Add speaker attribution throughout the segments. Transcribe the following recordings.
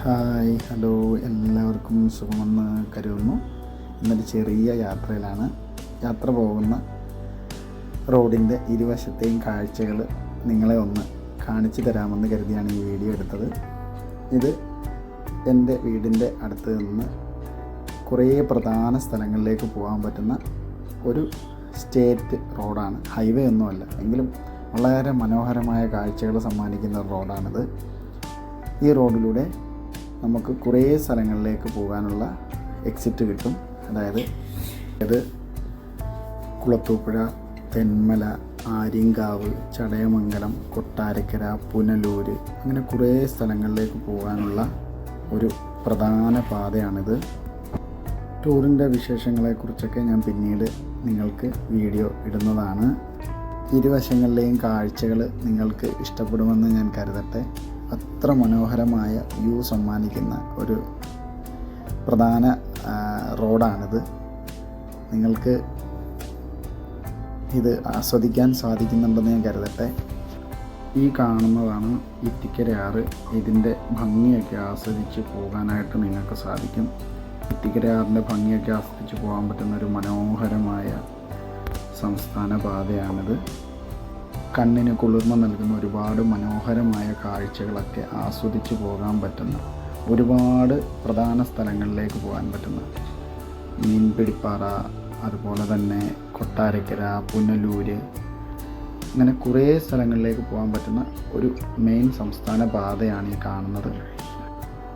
Speaker 1: Hi hello എല്ലാവർക്കും സുഖമെന്ന് കരുതുന്നു. ഇന്നൊരു ചെറിയ യാത്രയിലാണ്. യാത്ര പോകുന്ന റോഡിന്റെ ഇരുവശത്തെയും കാഴ്ചകൾ നിങ്ങളെ ഒന്ന് കാണിച്ചു തരാമെന്ന് കരുതിയാണ് ഈ വീഡിയോ എടുത്തത്. ഇത് എന്റെ വീടിന്റെ അടുത്ത് നിന്ന് കുറേ പ്രധാന സ്ഥലങ്ങളിലേക്ക് പോകാൻ പറ്റുന്ന ഒരു സ്റ്റേറ്റ് റോഡാണ്. ഹൈവേ ഒന്നുമല്ല എങ്കിലും വളരെ മനോഹരമായ കാഴ്ചകൾ സമ്മാനിക്കുന്ന റോഡാണിത്. ഈ റോഡിലൂടെ നമുക്ക് കുറേ സ്ഥലങ്ങളിലേക്ക് പോകാനുള്ള എക്സിറ്റ് കിട്ടും. അതായത് ഇത് കുളത്തൂപ്പുഴ തെന്മല ആര്യങ്കാവ് ചടയമംഗലം കൊട്ടാരക്കര പുനലൂർ അങ്ങനെ കുറേ സ്ഥലങ്ങളിലേക്ക് പോകാനുള്ള ഒരു പ്രധാന പാതയാണിത്. ടൂറിന്റെ വിശേഷങ്ങളെക്കുറിച്ചൊക്കെ ഞാൻ പിന്നീട് നിങ്ങൾക്ക് വീഡിയോ ഇടുന്നതാണ്. ഇരുവശങ്ങളിലെയും കാഴ്ചകൾ നിങ്ങൾക്ക് ഇഷ്ടപ്പെടുമെന്ന് ഞാൻ കരുതട്ടെ. അത്ര മനോഹരമായ വ്യൂ സമ്മാനിക്കുന്ന ഒരു പ്രധാന റോഡാണിത്. നിങ്ങൾക്ക് ഇത് ആസ്വദിക്കാൻ സാധിക്കുന്നുണ്ടെന്ന് ഞാൻ കരുതട്ടെ. ഈ കാണുന്നതാണ് ഇത്തിക്കരയാറ് ഇതിന്റെ ഭംഗിയൊക്കെ ആസ്വദിച്ച് പോകാനായിട്ട് നിങ്ങൾക്ക് സാധിക്കും. ഇത്തിക്കരയാറിന്റെ ഭംഗിയൊക്കെ ആസ്വദിച്ച് പോകാൻ പറ്റുന്ന ഒരു മനോഹരമായ സംസ്ഥാന പാതയാണിത്. കണ്ണിന് കുളിർമ നൽകുന്ന ഒരുപാട് മനോഹരമായ കാഴ്ചകളൊക്കെ ആസ്വദിച്ച് പോകാൻ പറ്റുന്ന ഒരുപാട് പ്രധാന സ്ഥലങ്ങളിലേക്ക് പോകാൻ പറ്റുന്ന മീൻപിടിപ്പാറ അതുപോലെ തന്നെ കൊട്ടാരക്കര പുനലൂര് അങ്ങനെ കുറേ സ്ഥലങ്ങളിലേക്ക് പോകാൻ പറ്റുന്ന ഒരു മെയിൻ സംസ്ഥാന പാതയാണ് ഈ കാണുന്നത്.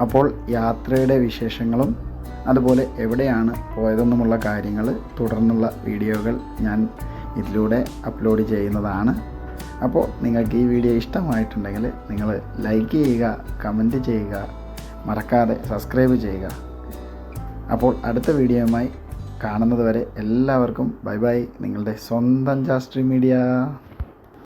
Speaker 1: അപ്പോൾ യാത്രയുടെ വിശേഷങ്ങളും അതുപോലെ എവിടെയാണ് പോയതെന്നുമുള്ള കാര്യങ്ങൾ തുടർന്നുള്ള വീഡിയോകൾ ഞാൻ ഇതിലൂടെ അപ്ലോഡ് ചെയ്യുന്നതാണ്. അപ്പോൾ നിങ്ങൾക്ക് ഈ വീഡിയോ ഇഷ്ടമായിട്ടുണ്ടെങ്കിൽ നിങ്ങൾ ലൈക്ക് ചെയ്യുക കമന്റ് ചെയ്യുക മറക്കാതെ സബ്സ്ക്രൈബ് ചെയ്യുക. അപ്പോൾ അടുത്ത വീഡിയോയുമായി കാണുന്നത് വരെ എല്ലാവർക്കും ബൈ ബൈ. നിങ്ങളുടെ സ്വന്തം ജാസ്ട്രി മീഡിയ.